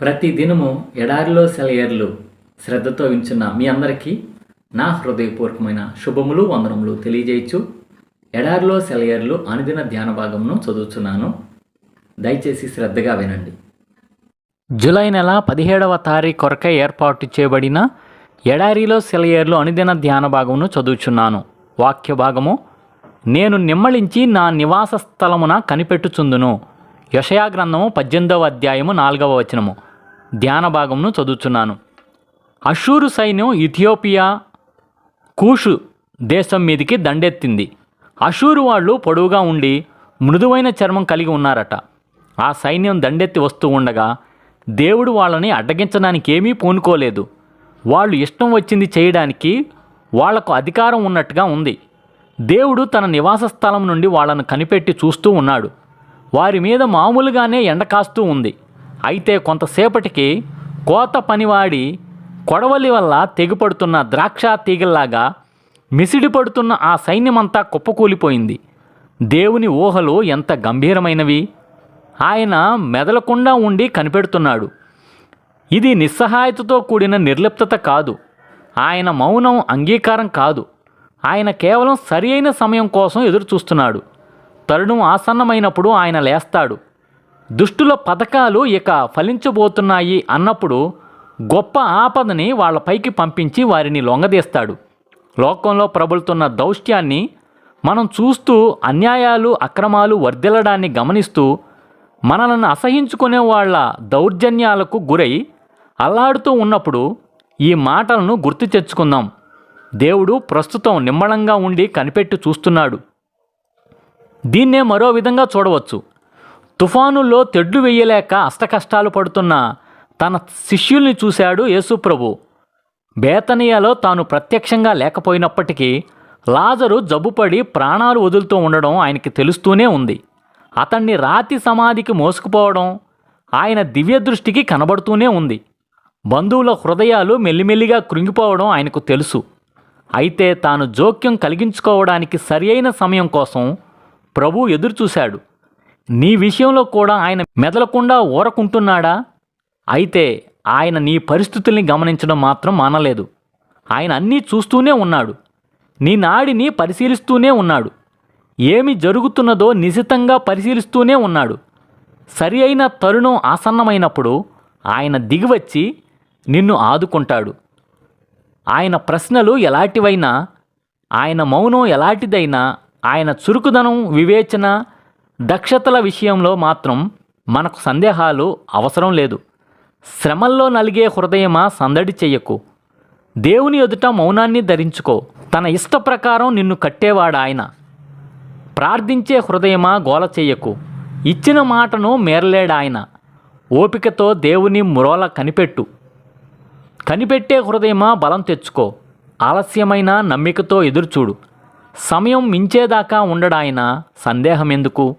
ప్రతి దినము ఎడారిలో సెలయర్లు శ్రద్ధతో వించున్న మీ అందరికీ నా హృదయపూర్వకమైన శుభములు వందనములు తెలియజేయచ్చు. ఎడారిలో సెలయర్లు అనుదిన ధ్యాన భాగమును చదువుతున్నాను దయచేసి శ్రద్ధగా వినండి. జూలై నెల పదిహేడవ తారీఖు కొరకై ఏర్పాటు చేయబడిన ఎడారిలో సెలయర్లు అనుదిన ధ్యాన భాగమును చదువుచున్నాను. వాక్య భాగము నేను నిమ్మళించి నా నివాస స్థలమున కనిపెట్టుచుందును. యషయా గ్రంథము పద్దెనిమిదవ అధ్యాయము నాలుగవ వచనము. ధ్యాన భాగమును చదువుచున్నాను. అషూరు సైన్యం ఇథియోపియా కూషు దేశం మీదికి దండెత్తింది. అషూరు వాళ్ళు పొడవుగా ఉండి మృదువైన చర్మం కలిగి ఉన్నారట. ఆ సైన్యం దండెత్తి వస్తూ ఉండగా దేవుడు వాళ్ళని అడ్డగించడానికి ఏమీ పూనుకోలేదు. వాళ్ళు ఇష్టం వచ్చింది చేయడానికి వాళ్ళకు అధికారం ఉన్నట్టుగా ఉంది. దేవుడు తన నివాస స్థలం నుండి వాళ్ళను కనిపెట్టి చూస్తూ ఉన్నాడు. వారి మీద మామూలుగానే ఎండ కాస్తూ ఉంది. అయితే కొంతసేపటికి కోత పనివాడి కొడవలి వల్ల తెగిపడుతున్న ద్రాక్ష తీగల్లాగా మిసిడి పడుతున్న ఆ సైన్యమంతా కుప్పకూలిపోయింది. దేవుని ఊహలు ఎంత గంభీరమైనవి? ఆయన మెదలకుండా ఉండి కనిపెడుతున్నాడు. ఇది నిస్సహాయతతో కూడిన నిర్లిప్తత కాదు. ఆయన మౌనం అంగీకారం కాదు. ఆయన కేవలం సరి సమయం కోసం ఎదురు చూస్తున్నాడు తరుణం ఆసన్నమైనప్పుడు ఆయన లేస్తాడు. దుష్టుల పథకాలు ఇక ఫలించబోతున్నాయి అన్నప్పుడు గొప్ప ఆపదని వాళ్ళపైకి పంపించి వారిని లొంగదీస్తాడు. లోకంలో ప్రబలుతున్న దౌష్ట్యాన్ని మనం చూస్తూ అన్యాయాలు అక్రమాలు వర్ధిల్లడాన్ని గమనిస్తూ మనలను అసహించుకునే వాళ్ళ దౌర్జన్యాలకు గురై అల్లాడుతూ ఉన్నప్పుడు ఈ మాటలను గుర్తు తెచ్చుకుందాం. దేవుడు ప్రస్తుతం నిమ్మళంగా ఉండి కనిపెట్టి చూస్తున్నాడు. దీన్నే మరో విధంగా చూడవచ్చు. తుఫానుల్లో తెడ్లు వెయ్యలేక అష్టకష్టాలు పడుతున్న తన శిష్యుల్ని చూశాడు యేసుప్రభు. బేతనియాలో తాను ప్రత్యక్షంగా లేకపోయినప్పటికీ లాజరు జబ్బుపడి ప్రాణాలు వదులుతూ ఉండడం ఆయనకి తెలుస్తూనే ఉంది. అతన్ని రాతి సమాధికి మోసుకుపోవడం ఆయన దివ్య దృష్టికి కనబడుతూనే ఉంది. బంధువుల హృదయాలు మెల్లిమెల్లిగా కృంగిపోవడం ఆయనకు తెలుసు. అయితే తాను జోక్యం కలిగించుకోవడానికి సరియైన సమయం కోసం ప్రభు ఎదురుచూశాడు. నీ విషయంలో కూడా ఆయన మెదలకుండా ఊరకుంటున్నాడా అయితే ఆయన నీ పరిస్థితుల్ని గమనించడం మాత్రం మానలేదు. ఆయన అన్నీ చూస్తూనే ఉన్నాడు. నీ నాడిని పరిశీలిస్తూనే ఉన్నాడు. ఏమి జరుగుతున్నదో నిశితంగా పరిశీలిస్తూనే ఉన్నాడు. సరి అయిన తరుణం ఆసన్నమైనప్పుడు ఆయన దిగివచ్చి నిన్ను ఆదుకుంటాడు. ఆయన ప్రశ్నలు ఎలాంటివైనా ఆయన మౌనం ఎలాంటిదైనా ఆయన చురుకుదనం వివేచన దక్షతల విషయంలో మాత్రం మనకు సందేహాలు అవసరం లేదు. శ్రమల్లో నలిగే హృదయమా సందడి చెయ్యకు. దేవుని ఎదుట మౌనాన్ని ధరించుకో. తన ఇష్ట ప్రకారం నిన్ను కట్టేవాడు ఆయన ప్రార్థించే హృదయమా గోల చెయ్యకు. ఇచ్చిన మాటను మేరలేడాయన. ఓపికతో దేవుని మురోల కనిపెట్టు. కనిపెట్టే హృదయమా బలం తెచ్చుకో. ఆలస్యమైన నమ్మికతో ఎదురుచూడు. సమయం మించేదాకా ఉండడాయన సందేహం ఎందుకు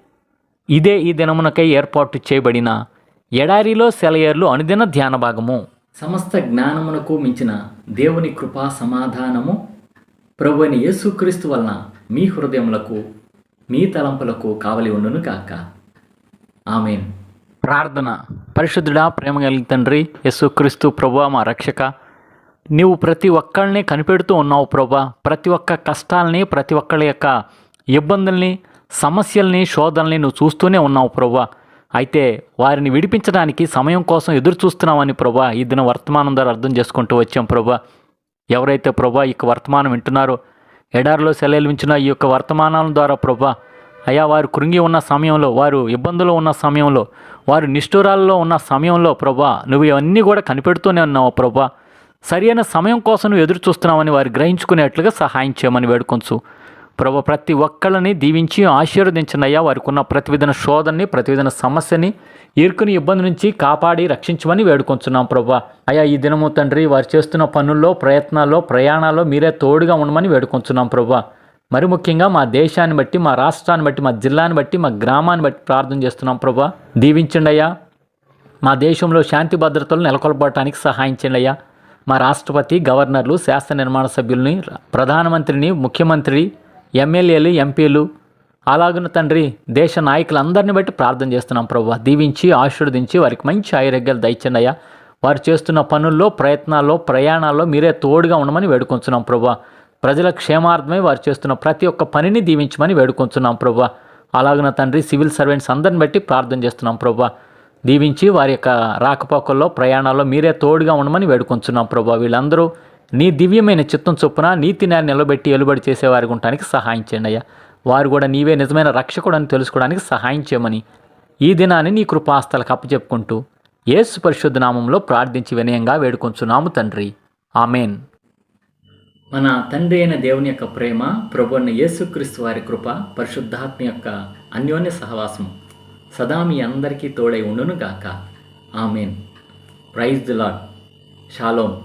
ఇదే ఈ దినమునకై ఏర్పాటు చేయబడిన ఎడారిలో సెలయర్లు అనుదిన ధ్యాన భాగము. సమస్త జ్ఞానమునకు మించిన దేవుని కృపా సమాధానము ప్రభు అయిన యేసుక్రీస్తు వలన మీ హృదయములకు మీ తలంపులకు కావలి ఉండును కాక ఆమెన్. ప్రార్థన. పరిశుద్ధుడా ప్రేమ కలిగిన తండ్రి యేసుక్రీస్తు ప్రభు మా రక్షక. నీవు ప్రతి ఒక్కళ్ళని కనిపెడుతూ ఉన్నావు ప్రభా. ప్రతి ఒక్క కష్టాలని ప్రతి ఒక్కళ్ళ యొక్క ఇబ్బందుల్ని సమస్యల్ని శోధనల్ని నువ్వు చూస్తూనే ఉన్నావు ప్రభా అయితే వారిని విడిపించడానికి సమయం కోసం ఎదురు చూస్తున్నామని ప్రభా ఈ దిన వర్తమానం ద్వారా అర్థం చేసుకుంటూ వచ్చాం ప్రభా ఎవరైతే ప్రభా ఈ యొక్క వర్తమానం వింటున్నారో ఎడారిలో సెలవులించిన ఈ యొక్క వర్తమానాల ద్వారా ప్రభా అయా వారు కృంగి ఉన్న సమయంలో వారు ఇబ్బందులు ఉన్న సమయంలో వారు నిష్ఠురాల్లో ఉన్న సమయంలో ప్రభా నువ్వు ఇవన్నీ కూడా కనిపెడుతూనే ఉన్నావు ప్రభా సరైన సమయం కోసం నువ్వు ఎదురు చూస్తున్నామని వారు గ్రహించుకునేట్లుగా సహాయం చేయమని వేడుకొంచు. ప్రభు ప్రతి ఒక్కళ్ళని దీవించి ఆశీర్వదించిండయ్యా వారికి ఉన్న ప్రతి శోధనని ప్రతివిధన సమస్యని ఇరుకుని ఇబ్బంది నుంచి కాపాడి రక్షించమని వేడుకొంచున్నాం ప్రభా. అయ్యా ఈ దినము తండ్రి వారు చేస్తున్న పనుల్లో ప్రయత్నాల్లో ప్రయాణాల్లో మీరే తోడుగా ఉండమని వేడుకొంచున్నాం ప్రభా. మరి ముఖ్యంగా మా దేశాన్ని బట్టి మా రాష్ట్రాన్ని బట్టి మా జిల్లాని బట్టి మా గ్రామాన్ని బట్టి ప్రార్థన చేస్తున్నాం ప్రభా. దీవించండి అయ్యా. మా దేశంలో శాంతి భద్రతలు నెలకొల్పడానికి సహాయించండి అయ్యా. మా రాష్ట్రపతి గవర్నర్లు శాస్త్ర నిర్మాణ సభ్యుల్ని ప్రధానమంత్రిని ముఖ్యమంత్రి ఎమ్మెల్యేలు ఎంపీలు అలాగున తండ్రి దేశ నాయకులందరిని బట్టి ప్రార్థన చేస్తున్నాం ప్రభు దీవించి ఆశీర్వదించి వారికి మంచి ఆయురగ్యాలు దయచండి అయ్యా. వారు చేస్తున్న పనుల్లో ప్రయత్నాల్లో ప్రయాణాల్లో మీరే తోడుగా ఉండమని వేడుకొంచున్నాం ప్రభు ప్రజల క్షేమార్థమై వారు చేస్తున్న ప్రతి ఒక్క పనిని దీవించమని వేడుకొంచున్నాం ప్రభు అలాగిన తండ్రి సివిల్ సర్వెంట్స్ అందరిని బట్టి ప్రార్థన చేస్తున్నాం ప్రభు దీవించి వారి యొక్క రాకపోకల్లో ప్రయాణాల్లో మీరే తోడుగా ఉండమని వేడుకొంచున్నాం ప్రభు వీళ్ళందరూ నీ దివ్యమైన చిత్తం చొప్పున నీతి నేర నిలబెట్టి ఎలుబడి చేసేవారి ఉండటానికి సహాయం చేయండి అయ్యా. వారు కూడా నీవే నిజమైన రక్షకుడు అని తెలుసుకోవడానికి సహాయం చేయమని ఈ దినాన్ని నీ కృపాస్తలకు అప్పచెప్పుకుంటూ యేసు పరిశుద్ధ నామంలో ప్రార్థించి వినయంగా వేడుకొంచున్నాము తండ్రి. ఆమెన్. మన తండ్రి అయిన దేవుని యొక్క ప్రేమ ప్రభు అయిన యేసుక్రీస్తు వారి కృప పరిశుద్ధాత్మ యొక్క అన్యోన్య సహవాసం సదా మీ అందరికీ తోడై ఉండును గాక amen. Praise the Lord shalom